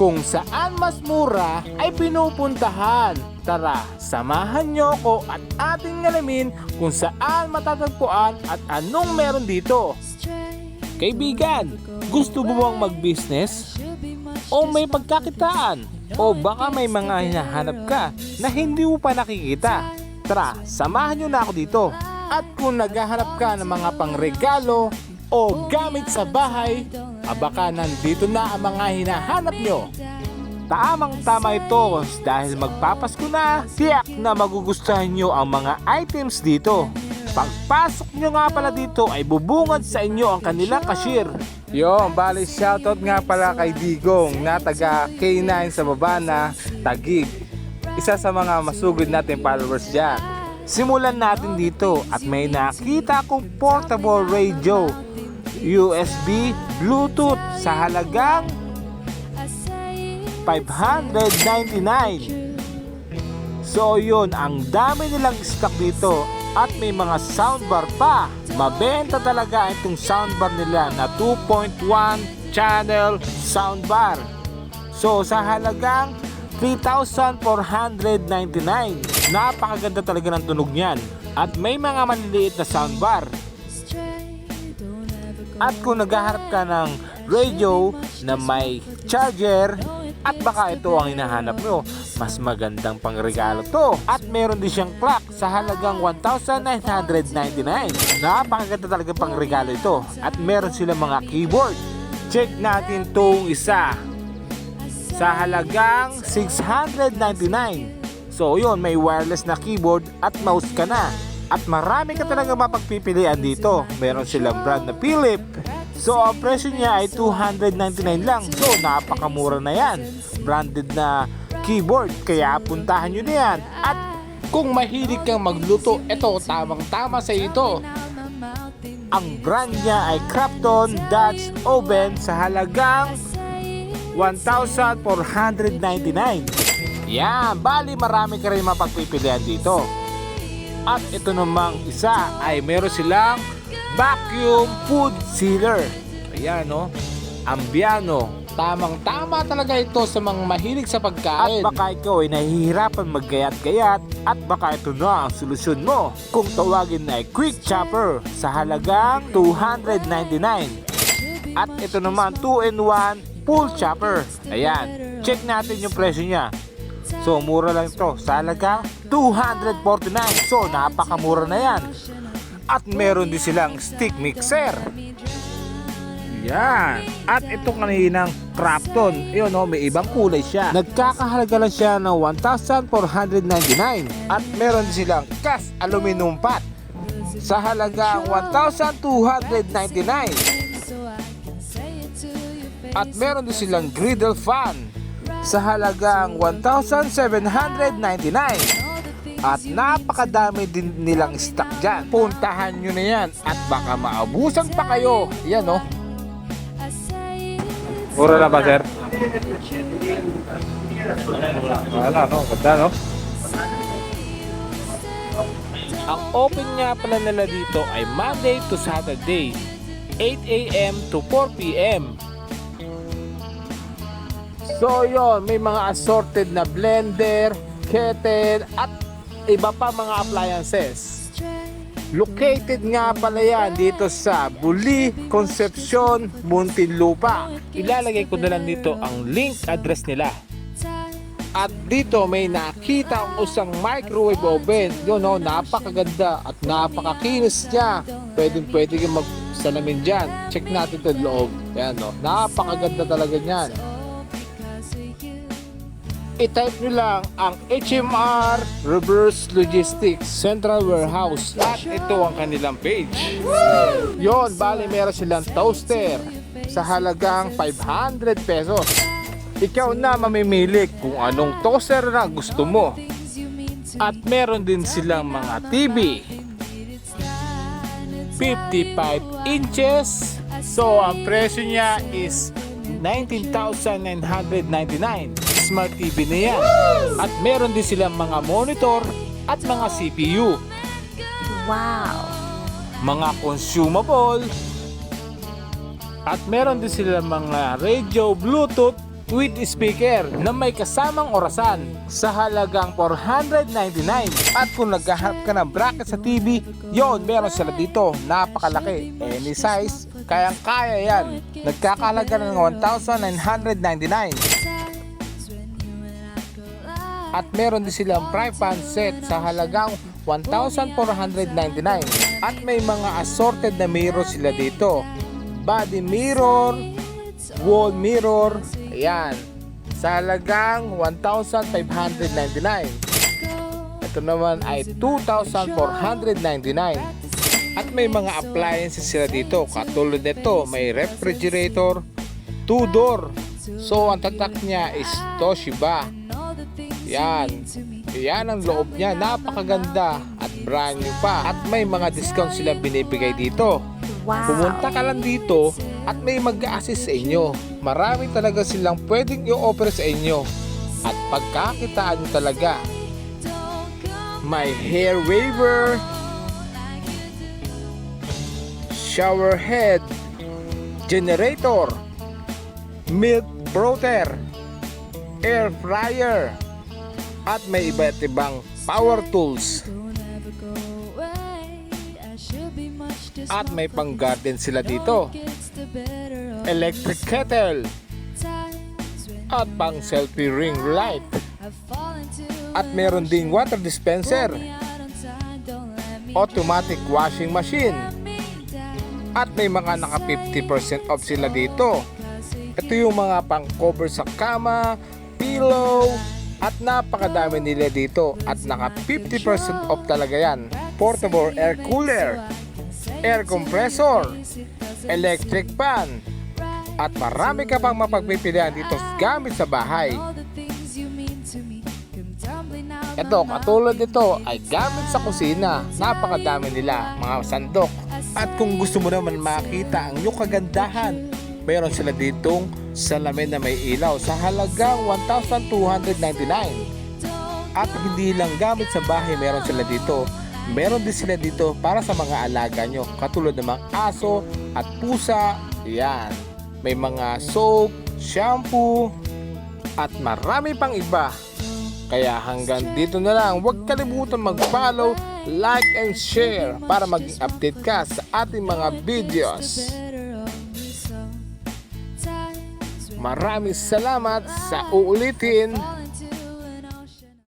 Kung saan mas mura ay pinupuntahan. Tara, samahan nyo ko at ating ngalamin kung saan matatagpuan at anong meron dito. Kaibigan, gusto mo bang mag-business? O may pagkakitaan? O baka may mga hinahanap ka na hindi mo pa nakikita? Tara, samahan nyo na ako dito. At kung naghahanap ka ng mga pangregalo o gamit sa bahay, abaka nandito na ang mga hinahanap nyo. Tamang tama ito dahil magpapasko na, tiyak na magugustuhan nyo ang mga items dito. Pagpasok nyo nga pala dito ay bubungad sa inyo ang kanilang cashier. Yo, bali shoutout nga pala kay Digong na taga K9 sa baba na Tagig. Isa sa mga masugod natin followers dyan. Simulan natin dito at may nakita kong portable radio USB Bluetooth sa halagang 599. So yun, ang dami nilang stock dito at may mga soundbar pa. Mabenta talaga itong soundbar nila na 2.1 channel soundbar. So sa halagang 3,499. Napakaganda talaga ng tunog niyan. At may mga maliliit na soundbar. At kung naghaharap ka ng radio na may charger at baka ito ang hinahanap mo, mas magandang pangregalo to. At meron din siyang clock sa halagang 1,999. Napakaganda talaga pangregalo ito. At meron silang mga keyboard. Check natin tong isa sa halagang 699. So yun, may wireless na keyboard at mouse ka na. At marami ka talaga mapagpipilian dito. Meron silang brand na Philip. So ang presyo niya ay 299 lang. So napakamura na yan. Branded na keyboard. Kaya puntahan nyo na yan. At kung mahilig kang magluto, ito tamang tama sa ito. Ang brand niya ay Crafton Dutch Oven sa halagang 1,499. Yan, bali marami ka rin mapagpipilian dito. At ito namang isa ay meron silang vacuum food sealer. Ayan no, ambiano. Tamang tama talaga ito sa mga mahilig sa pagkain. At baka ikaw ay nahihirapan maggayat-gayat at baka ito na ang solusyon mo. Kung tawagin na ay quick chopper sa halagang 299. At ito naman 2-in-1 full chopper. Ayan, check natin yung presyo niya. So mura lang ito sa halagang 249. So napakamura na yan. At meron din silang stick mixer. Yan. At ito kaninang Crafton. Yun no, may ibang kulay siya. Nagkakahalaga lang siya ng 1,499. At meron din silang cast aluminum pot sa halagang 1,299. At meron din silang griddle fan sa halagang 1,799. At napakadami din nilang stock dyan. Puntahan nyo na yan at baka maabusan pa kayo. Yan oh. Mura na ba sir? Wala no, ganda no? Ang open nga pala nila dito ay Monday to Saturday, 8 a.m. to 4 p.m. So yon, may mga assorted na blender, kettle at iba pa mga appliances. Located nga pala yan dito sa Buli, Concepcion, Muntinlupa. Ilalagay ko na lang dito ang link address nila. At dito may nakita akong isang microwave oven. Yun no, napakaganda at napakakinis niya. Pwede pwede kang magsalamin dyan. Check natin ito loob. Yan no, napakaganda talaga niyan. I-type nyo lang ang HMR Reverse Logistics Central Warehouse at ito ang kanilang page. Yon, bali meron silang toaster sa halagang 500 pesos. Ikaw na mamimili kung anong toaster na gusto mo. At meron din silang mga TV. 55 inches. So, ang presyo niya is 19,999. Smart TV na yan. At meron din silang mga monitor at mga CPU. Wow! Mga consumable. At meron din silang mga radio, bluetooth with speaker na may kasamang orasan sa halagang 499. At kung naghahanap ka ng bracket sa TV, yon meron sila dito. Napakalaki. Any size, kayang kaya yan. Nagkakalaga ng 1,999. At meron din silang fry pan set sa halagang 1,499. At may mga assorted na mirror sila dito. Body mirror, wall mirror, ayan. Sa halagang 1,599. Ito naman ay 2,499. At may mga appliances sila dito. Katulad nito, may refrigerator, two door. So, ang tatak niya is Toshiba. Yan. Yan ang loob niya. Napakaganda at brand new pa. At may mga discount sila binibigay dito. Wow. Pumunta ka lang dito at may mag-assist sa inyo. Marami talaga silang pwedeng i-offer sa inyo. At pagkakitaan nyo talaga. May hair waver, shower head, generator, milk brother, air fryer, at may iba't ibang power tools. At may pang garden sila dito. Electric kettle at pang selfie ring light. At meron ding water dispenser, automatic washing machine. At may mga naka 50% off sila dito. Ito yung mga pang cover sa kama, pillow, at napakadami nila dito. At naka 50% off talaga yan. Portable air cooler, air compressor, electric fan, at marami ka pang mapagpipilian dito gamit sa bahay. Ito, katulad nito ay gamit sa kusina. Napakadami nila, mga sandok. At kung gusto mo naman makita ang iyong kagandahan, mayroon sila ditong salamin na may ilaw sa halagang 1,299. At hindi lang gamit sa bahay meron sila dito. Meron din sila dito para sa mga alaga nyo. Katulad ng mga aso at pusa. Yan. May mga soap, shampoo, at marami pang iba. Kaya hanggang dito na lang, huwag kalimutan mag-follow, like, and share para maging update ka sa ating mga videos. Maraming salamat sa uulitin